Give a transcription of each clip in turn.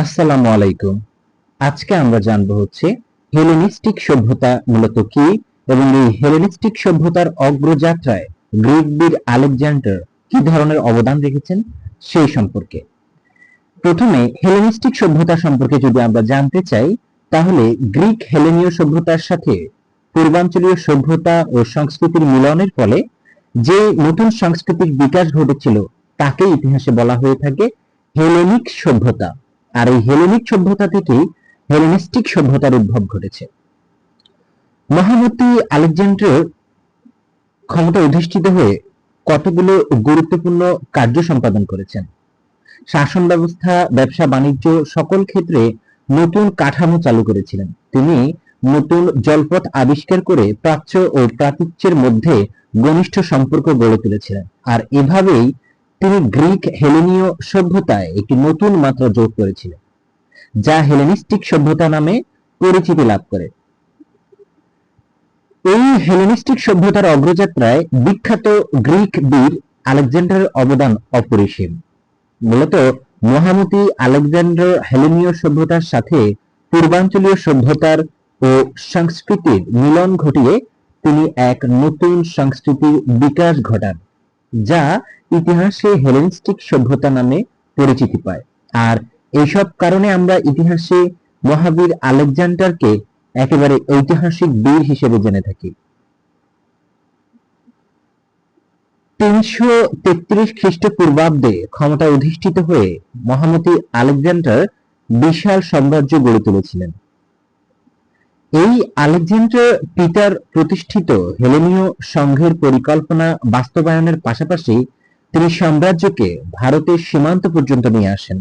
আসসালামু আলাইকুম। আজকে আমরা জানব হচ্ছে হেলেনিস্টিক সভ্যতা মূলত কি এবং এই হেলেনিস্টিক সভ্যতার অগ্রযাত্রায় গ্রিক বীর আলেকজান্ডার কি ধরনের অবদান রেখেছেন সেই সম্পর্কে। প্রথমে হেলেনিস্টিক সভ্যতা সম্পর্কে যদি আমরা জানতে চাই, তাহলে গ্রিক হেলেনীয় সভ্যতার সাথে পূর্বাঞ্চলীয় সভ্যতা ও সংস্কৃতির মিলনের ফলে যে নতুন সাংস্কৃতিক বিকাশ ঘটেছিল তাকে ইতিহাসে বলা হয়ে থাকে হেলেনিক সভ্যতা। আর এই হেলেনিক সভ্যতা থেকেই হেলেনিস্টিক সভ্যতার উদ্ভব ঘটেছে। মহামতি আলেকজান্ডার ক্ষমতা অধিষ্ঠিত হয়ে কতগুলো গুরুত্বপূর্ণ কার্য সম্পাদন করেছেন? শাসন ব্যবস্থা, ব্যবসা বাণিজ্য সকল ক্ষেত্রে নতুন কাঠামো চালু করেছিলেন। তিনি নতুন জলপথ আবিষ্কার করে প্রাচ্য ও প্রাচ্যের মধ্যে ঘনিষ্ঠ সম্পর্ক গড়ে তুলেছিলেন। আর এভাবেই তিনি গ্রিক হেলেনীয় সভ্যতায় একটি নতুন মাত্রা যোগ করেছিলেন, যা হেলেনিস্টিক সভ্যতা নামে পরিচিতি লাভ করে। এই হেলেনিস্টিক সভ্যতার অগ্রযাত্রায় বিখ্যাত গ্রিক বীর আলেকজান্ডারের অবদান অপরিসীম। মূলত মহামতি আলেকজান্ডার হেলেনীয় সভ্যতার সাথে পূর্বাঞ্চলীয় সভ্যতার ও সংস্কৃতির মিলন ঘটিয়ে তিনি এক নতুন সংস্কৃতির বিকাশ ঘটান। যা ইতিহাসে হেলেনিস্টিক সভ্যতা নামে পরিচিতি পায়। আর এইসব কারণে আমরা ইতিহাসে মহাবীর আলেকজান্ডারকে একেবারে ঐতিহাসিক বীর হিসেবে জেনে থাকি। তিনশো তেত্রিশ খ্রিস্টপূর্বাব্দে ক্ষমতা অধিষ্ঠিত হয়ে মহামতি আলেকজান্ডার বিশাল সাম্রাজ্য গড়ে তুলেছিলেন। এই আলেকজান্ডার পিতার প্রতিষ্ঠিত হেলেনীয় সংঘের পরিকল্পনা বাস্তবায়নের পাশাপাশি তিনি সাম্রাজ্যকে ভারতের সীমান্ত পর্যন্ত নিয়ে আসেন।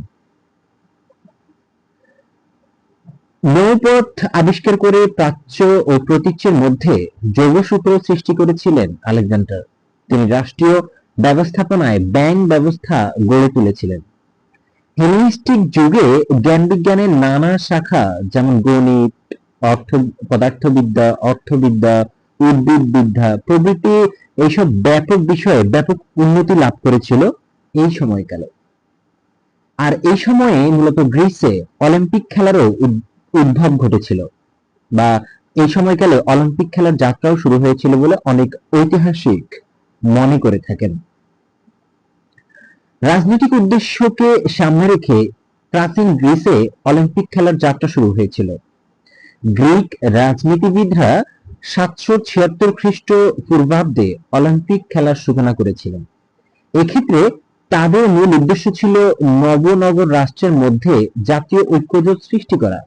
নৌপথ আবিষ্কার করে প্রাচ্য ও প্রতীচ্যের মধ্যে যোগসূত্র সৃষ্টি করেছিলেন আলেকজান্ডার। তিনি রাষ্ট্রীয় ব্যবস্থাপনায় ব্যাংক ব্যবস্থা গড়ে তুলেছিলেন। হেলেনিস্টিক যুগে জ্ঞান বিজ্ঞানের নানা শাখা, যেমন গণিত অর্থ, পদার্থবিদ্যা, অর্থবিদ্যা, উদ্ভিদবিদ্যা, প্রভৃতি এইসব ব্যাপক বিষয়ে ব্যাপক উন্নতি লাভ করেছিল এই সময়কালে। আর এই সময়ে মূলত গ্রিসে অলিম্পিক খেলারও উদ্ভব ঘটেছিল বা এই সময়কালে অলিম্পিক খেলার যাত্রাও শুরু হয়েছিল বলে অনেক ঐতিহাসিক মনে করে থাকেন। রাজনৈতিক উদ্দেশ্যকে সামনে রেখে প্রাচীন গ্রিসে অলিম্পিক খেলার যাত্রা শুরু হয়েছিল। গ্রিক রাজনীতিবিদরা সাতশো ছিয়াত্তর খ্রিস্ট পূর্বাব্দে অলিম্পিক খেলার সূচনা করেছিলেন। এক্ষেত্রে তাদের মূল উদ্দেশ্য ছিল নবনগর রাষ্ট্রের মধ্যে জাতীয় ঐক্যজোট সৃষ্টি করা।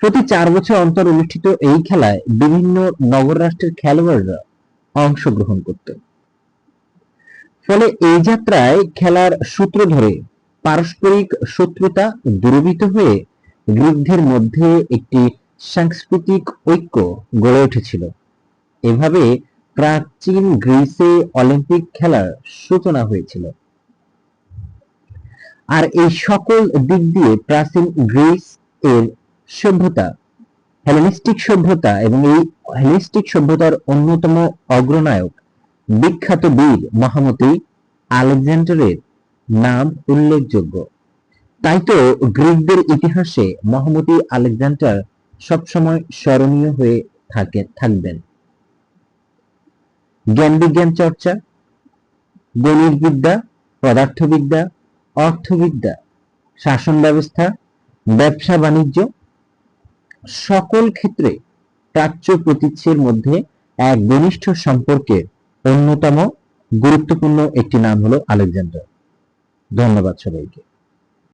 প্রতি চার বছর অন্তর অনুষ্ঠিত এই খেলায় বিভিন্ন নগর রাষ্ট্রের খেলোয়াড়রা অংশগ্রহণ করত। ফলে এই যাত্রায় খেলার সূত্র ধরে পারস্পরিক শত্রুতা দূরীভূত হয়ে গ্রিকদের মধ্যে একটি সাংস্কৃতিক ঐক্য গড়ে উঠেছিল। এভাবে প্রাচীন গ্রিসে অলিম্পিক খেলার সূচনা হয়েছিল। আর এই সকল দিক দিয়ে প্রাচীন গ্রিস এর সভ্যতা, হেলেনিস্টিক সভ্যতা এবং এই হেলেনিস্টিক সভ্যতার অন্যতম অগ্রনায়ক বিখ্যাত বীর মহামতি আলেকজান্ডারের নাম উল্লেখযোগ্য। তাই তো গ্রিকদের ইতিহাসে মহামতি আলেকজান্ডার সবসময় স্মরণীয় হয়ে থাকে, থাকবেন। জ্ঞান বিজ্ঞান চর্চা গণিত বিদ্যা পদার্থবিদ্যা, অর্থবিদ্যা, শাসন ব্যবস্থা, ব্যবসা বাণিজ্য, সকল ক্ষেত্রে প্রাচ্য প্রতীচ্যের মধ্যে এক ঘনিষ্ঠ সম্পর্কের অন্যতম গুরুত্বপূর্ণ একটি নাম হলো আলেকজান্ডার। ধন্যবাদ সবাইকে।